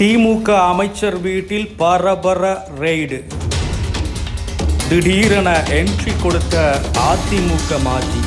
திமுக அமைச்சர் வீட்டில் பரபர ரெய்டு. திடீரென என்ட்ரி கொடுத்த அதிமுக மாஜி.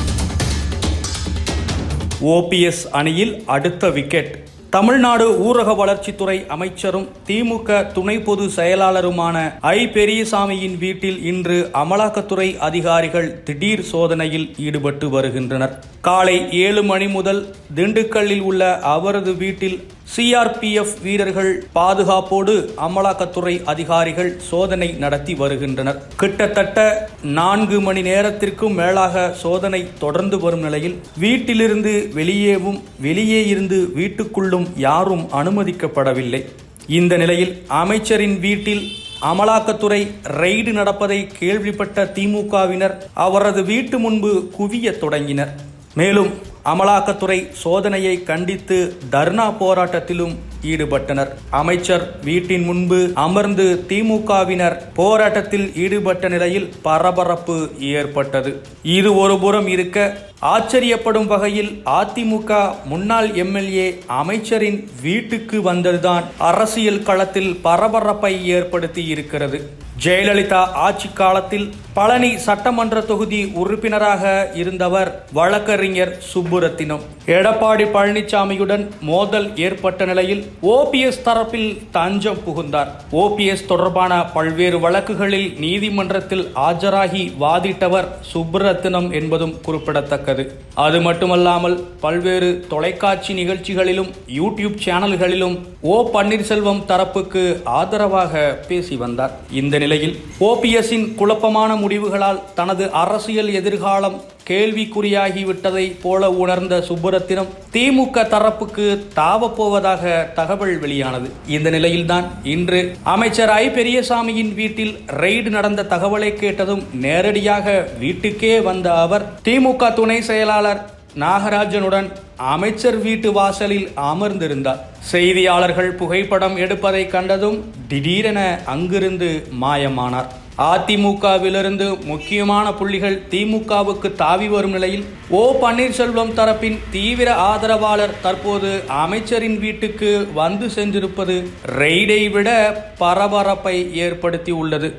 ஓபிஎஸ் அணியில் அடுத்த விக்கெட் தமிழ்நாடு ஊரக வளர்ச்சித்துறை அமைச்சரும் திமுக துணை பொது செயலாளருமான ஐ பெரியசாமியின் வீட்டில் இன்று அமலாக்கத்துறை அதிகாரிகள் திடீர் சோதனையில் ஈடுபட்டு வருகின்றனர். காலை ஏழு மணி முதல் திண்டுக்கல்லில் உள்ள அவரது வீட்டில் சிஆர்பிஎஃப் வீரர்கள் பாதுகாப்போடு அமலாக்கத்துறை அதிகாரிகள் சோதனை நடத்தி வருகின்றனர். கிட்டத்தட்ட நான்கு மணி நேரத்திற்கும் மேலாக சோதனை தொடர்ந்து வரும் நிலையில் வீட்டிலிருந்து வெளியேவும் வெளியே இருந்து வீட்டுக்குள்ளும் யாரும் அனுமதிக்கப்படவில்லை. இந்த நிலையில் அமைச்சரின் வீட்டில் அமலாக்கத்துறை ரெய்டு நடப்பதை கேள்விப்பட்ட திமுகவினர் அவரது வீட்டு முன்பு குவியத் தொடங்கினர். மேலும் அமலாக்கத்துறை சோதனையை கண்டித்து தர்ணா போராட்டத்திலும் ஈடுபட்டனர். அமைச்சர் வீட்டின் முன்பு அமர்ந்து திமுகவினர் போராட்டத்தில் ஈடுபட்ட நிலையில் பரபரப்பு ஏற்பட்டது. இது ஒருபுறம் இருக்க ஆச்சரியப்படும் வகையில் அதிமுக முன்னாள் எம்எல்ஏ அமைச்சரின் வீட்டுக்கு வந்ததுதான் அரசியல் களத்தில் பரபரப்பை ஏற்படுத்தி இருக்கிறது ஜெயலலிதா ஆட்சி காலத்தில் பழனி சட்டமன்ற தொகுதி உறுப்பினராக இருந்தவர் வழக்கறிஞர் சுப்புரத்தினம். எடப்பாடி பழனிசாமியுடன் மோதல் ஏற்பட்ட நிலையில் ஓபிஎஸ் தரப்பில் தஞ்சம் புகுந்தார். ஓபிஎஸ் தொடர்பான பல்வேறு வழக்குகளில் நீதிமன்றத்தில் ஆஜராகி வாதிட்டவர் சுப்ரத்தினம் என்பதும் குறிப்பிடத்தக்கது. அது மட்டுமல்லாமல் பல்வேறு தொலைக்காட்சி நிகழ்ச்சிகளிலும் யூடியூப் சேனல்களிலும் ஓ பன்னீர்செல்வம் தரப்புக்கு ஆதரவாக பேசி வந்தார். இந்த நிலையில் ஓபிஎஸ்ஸின் குழப்பமான முடிவுகளால் தனது அரசியல் எதிர்காலம் கேள்விக்குறியாகிவிட்டதை போல உணர்ந்த சுப்புரத்தினம் திமுக தரப்புக்கு தாவப்போவதாக தகவல் வெளியானது. இந்த நிலையில்தான் இன்று அமைச்சர் ஐ. பெரியசாமியின் வீட்டில் ரெய்டு நடந்த தகவலை கேட்டதும் நேரடியாக வீட்டுக்கே வந்த அவர் திமுக துணை செயலாளர் நாகராஜனுடன் அமைச்சர் வீட்டு வாசலில் அமர்ந்திருந்தார். செய்தியாளர்கள் புகைப்படம் எடுப்பதை கண்டதும் திடீரென அங்கிருந்து மாயமானார். அதிமுகவிலிருந்து முக்கியமான புள்ளிகள் திமுகவுக்கு தாவி வரும் நிலையில் ஓ பன்னீர்செல்வம் தரப்பின் தீவிர ஆதரவாளர் தற்போது அமைச்சரின் வீட்டுக்கு வந்து சென்றிருப்பது ரெய்டை விட பரபரப்பை ஏற்படுத்தி உள்ளது